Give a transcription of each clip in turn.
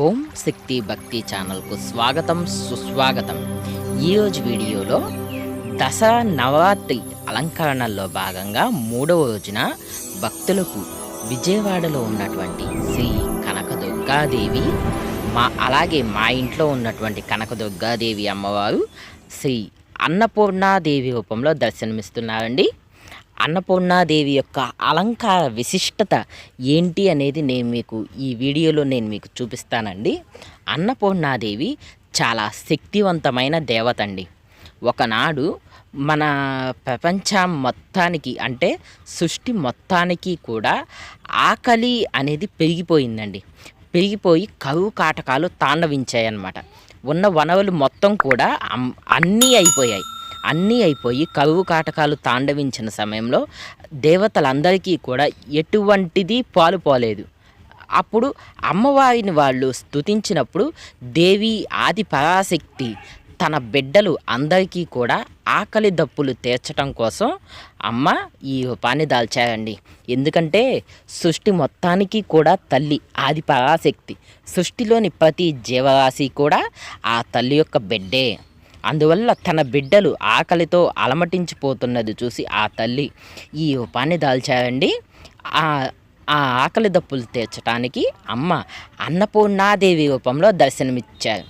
ఓం శక్తి భక్తి ఛానల్కు స్వాగతం సుస్వాగతం. ఈరోజు వీడియోలో దసరా నవరాత్రి అలంకరణల్లో భాగంగా మూడవ రోజున భక్తులకు విజయవాడలో ఉన్నటువంటి శ్రీ కనకదుర్గాదేవి మా అలాగే మా ఇంట్లో ఉన్నటువంటి కనకదుర్గాదేవి అమ్మవారు శ్రీ అన్నపూర్ణాదేవి రూపంలో దర్శనమిస్తున్నారండి. అన్నపూర్ణాదేవి యొక్క అలంకార విశిష్టత ఏంటి అనేది నేను మీకు ఈ వీడియోలో నేను మీకు చూపిస్తానండి. అన్నపూర్ణాదేవి చాలా శక్తివంతమైన దేవత అండి ఒకనాడు మన ప్రపంచం మొత్తానికి అంటే సృష్టి మొత్తానికి కూడా ఆకలి అనేది పెరిగిపోయిందండి. పెరిగిపోయి కరువు కాటకాలు తాండవించాయన్నమాట. ఉన్న వనరులు మొత్తం కూడా అన్నీ అయిపోయాయి. అన్నీ అయిపోయి కరువు కాటకాలు తాండవించిన సమయంలో దేవతలందరికీ కూడా ఎటువంటిది పాలు పోలేదు. అప్పుడు అమ్మవారిని వాళ్ళు స్తుతించినప్పుడు దేవి ఆది పరాశక్తి తన బిడ్డలు అందరికీ కూడా ఆకలి దప్పులు తీర్చటం కోసం అమ్మ ఈ రూపాన్ని దాల్చారండి. ఎందుకంటే సృష్టి మొత్తానికి కూడా తల్లి ఆది పరాశక్తి. సృష్టిలోని ప్రతి జీవరాశి కూడా ఆ తల్లి యొక్క బిడ్డే. అందువల్ల తన బిడ్డలు ఆకలితో అలమటించిపోతున్నది చూసి ఆ తల్లి ఈ రూపాన్ని దాల్చారండి ఆ ఆ ఆకలి దప్పులు తీర్చడానికి అమ్మ అన్నపూర్ణాదేవి రూపంలో దర్శనమిచ్చారు.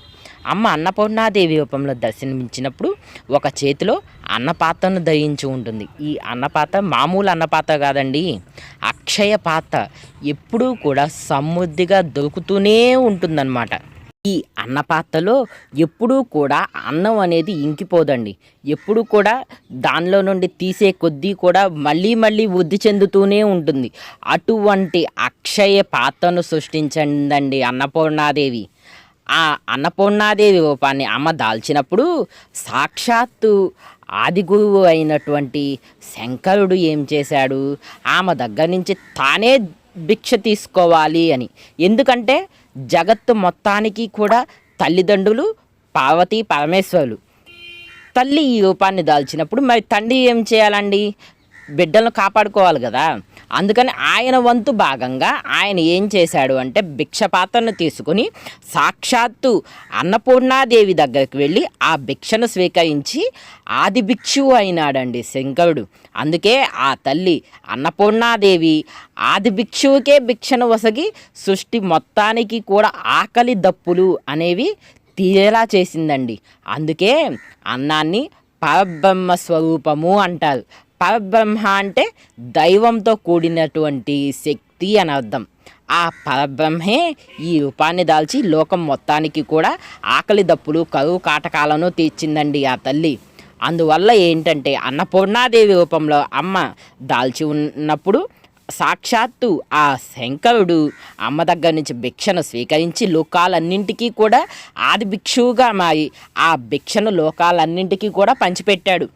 అమ్మ అన్నపూర్ణాదేవి రూపంలో దర్శనమిచ్చినప్పుడు ఒక చేతిలో అన్నపాత్రను ధరించి ఉంటుంది. ఈ అన్నపాత్ర మామూలు అన్నపాత్ర కాదండి. అక్షయ పాత్ర ఎప్పుడూ కూడా సమృద్ధిగా దొరుకుతూనే ఉంటుందన్నమాట. ఈ అన్నపాత్రలో ఎప్పుడూ కూడా అన్నం అనేది ఇంకిపోదండి. ఎప్పుడు కూడా దానిలో నుండి తీసే కొద్దీ కూడా మళ్ళీ మళ్ళీ వృద్ధి చెందుతూనే ఉంటుంది. అటువంటి అక్షయ పాత్రను సృష్టించండి అన్నపూర్ణాదేవి. ఆ అన్నపూర్ణాదేవి రూపాన్ని అమ్మ దాల్చినప్పుడు సాక్షాత్తు ఆది గురువు అయినటువంటి శంకరుడు ఏం చేశాడు? ఆమె దగ్గర నుంచి తానే భిక్ష తీసుకోవాలి అని. ఎందుకంటే జగత్తు మొత్తానికి కూడా తల్లిదండ్రులు పార్వతీ పరమేశ్వరులు. తల్లి ఈ రూపాన్ని దాల్చినప్పుడు మరి తండ్రి ఏం చేయాలండి? బిడ్డలను కాపాడుకోవాలి కదా. అందుకని ఆయన వంతు భాగంగా ఆయన ఏం చేశాడు అంటే భిక్షపాత్రను తీసుకుని సాక్షాత్తు అన్నపూర్ణాదేవి దగ్గరికి వెళ్ళి ఆ భిక్షను స్వీకరించి ఆది భిక్షువు అయినాడండి శంకరుడు. అందుకే ఆ తల్లి అన్నపూర్ణాదేవి ఆది భిక్షువుకే భిక్షను వసగి సృష్టి మొత్తానికి కూడా ఆకలి దప్పులు అనేవి తీరేలా చేసిందండి. అందుకే అన్నాన్ని పరబ్రహ్మ స్వరూపము అంటారు. పరబ్రహ్మ అంటే దైవంతో కూడినటువంటి శక్తి అని అర్థం. ఆ పరబ్రహ్మే ఈ రూపాన్ని దాల్చి లోకం మొత్తానికి కూడా ఆకలి దప్పులు కరువు కాటకాలను తీర్చిందండి ఆ తల్లి. అందువల్ల ఏంటంటే అన్నపూర్ణాదేవి రూపంలో అమ్మ దాల్చి ఉన్నప్పుడు సాక్షాత్తు ఆ శంకరుడు అమ్మ దగ్గర నుంచి భిక్షను స్వీకరించి లోకాలన్నింటికీ కూడా ఆది భిక్షువుగా మారి ఆ భిక్షను లోకాలన్నింటికీ కూడా పంచిపెట్టాడు.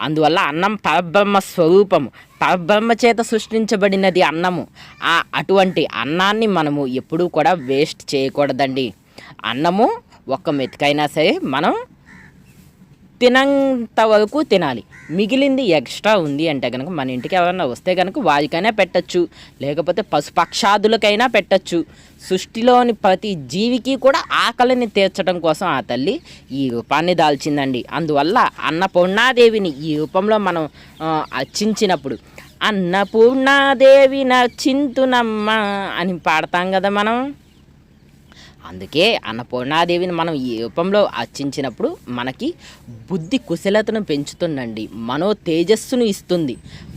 అందువల్ల అన్నం పరబ్రహ్మ స్వరూపము. పరబ్రహ్మ చేత సృష్టించబడినది అన్నము. ఆ అటువంటి అన్నాన్ని మనము ఎప్పుడూ కూడా వేస్ట్ చేయకూడదండి. అన్నము ఒక్క మెతుకైనా సరే మనం తినంత వరకు తినాలి. మిగిలింది ఎక్స్ట్రా ఉంది అంటే కనుక మన ఇంటికి ఎవరైనా వస్తే కనుక వారికైనా పెట్టచ్చు. లేకపోతే పశుపక్షాదులకైనా పెట్టచ్చు. సృష్టిలోని ప్రతి జీవికి కూడా ఆకలిని తీర్చడం కోసం ఆ తల్లి ఈ రూపాన్ని దాల్చిందండి. అందువల్ల అన్నపూర్ణాదేవిని ఈ రూపంలో మనం అర్చించినప్పుడు అన్నపూర్ణాదేవి నచ్చింతునమ్మ అని పాడతాం కదా మనం. అందుకే అన్నపూర్ణాదేవిని మనం ఈ రూపంలో అర్చించినప్పుడు మనకి బుద్ధి కుశలతను పెంచుతుందండి మనో తేజస్సును ఇస్తుంది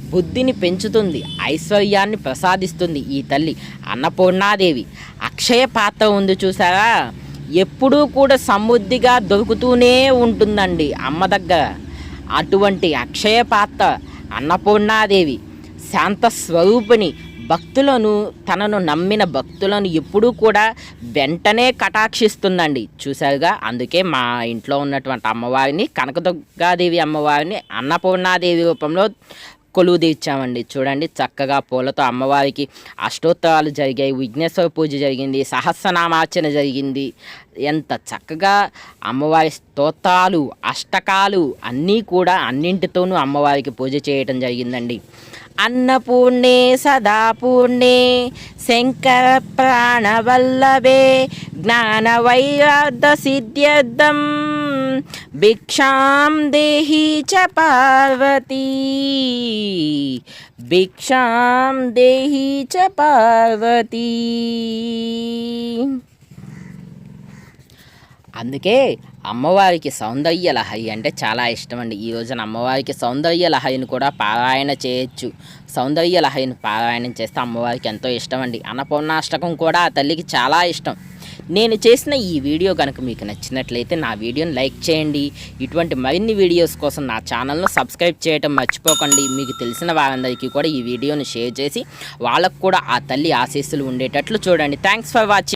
బుద్ధిని పెంచుతుంది ఐశ్వర్యాన్ని ప్రసాదిస్తుంది ఈ తల్లి అన్నపూర్ణాదేవి. అక్షయ పాత్ర ఉంది చూసారా? ఎప్పుడూ కూడా సమృద్ధిగా దొరుకుతూనే ఉంటుందండి అమ్మ దగ్గర. అటువంటి అక్షయ పాత్ర అన్నపూర్ణాదేవి శాంత స్వరూపిణి భక్తులను తనను నమ్మిన భక్తులను ఎప్పుడూ కూడా వెంటనే కటాక్షిస్తుందండి. చూసారుగా అందుకే మా ఇంట్లో ఉన్నటువంటి అమ్మవారిని కనకదుర్గాదేవి అమ్మవారిని అన్నపూర్ణాదేవి రూపంలో కొలువు తీర్చామండి చూడండి చక్కగా పూలతో అమ్మవారికి అష్టోత్తరాలు జరిగాయి. విఘ్నేశ్వర పూజ జరిగింది. సహస్రనామార్చన జరిగింది. ఎంత చక్కగా అమ్మవారి స్తోత్రాలు అష్టకాలు అన్నీ కూడా అన్నింటితోనూ అమ్మవారికి పూజ చేయటం జరిగిందండి. అన్నపూర్ణే సదాపూర్ణే శంకర ప్రాణవల్లభే జ్ఞానవైరాధ సిద్ధ్యర్థం. భిక్షాం దేహి చ పార్వతీ. భిక్షాం దేహి చ పార్వతీ. అందుకే అమ్మవారికి సౌందర్య లహరి అంటే చాలా ఇష్టం అండి ఈ రోజున అమ్మవారికి సౌందర్య లహరిని కూడా పారాయణ చేయొచ్చు. సౌందర్య లహరిని పారాయణం చేస్తే అమ్మవారికి ఎంతో ఇష్టం అండి అన్నపూర్ణాష్టకం కూడా ఆ తల్లికి చాలా ఇష్టం. నేను చేసిన ఈ వీడియో కనుక మీకు నచ్చినట్లయితే నా వీడియోని లైక్ చేయండి. ఇటువంటి మరిన్ని వీడియోస్ కోసం నా ఛానల్ను సబ్స్క్రైబ్ చేయటం మర్చిపోకండి. మీకు తెలిసిన వారందరికీ కూడా ఈ వీడియోని షేర్ చేసి వాళ్ళకు కూడా ఆ తల్లి ఆశీస్సులు ఉండేటట్లు చూడండి. Thanks for watching.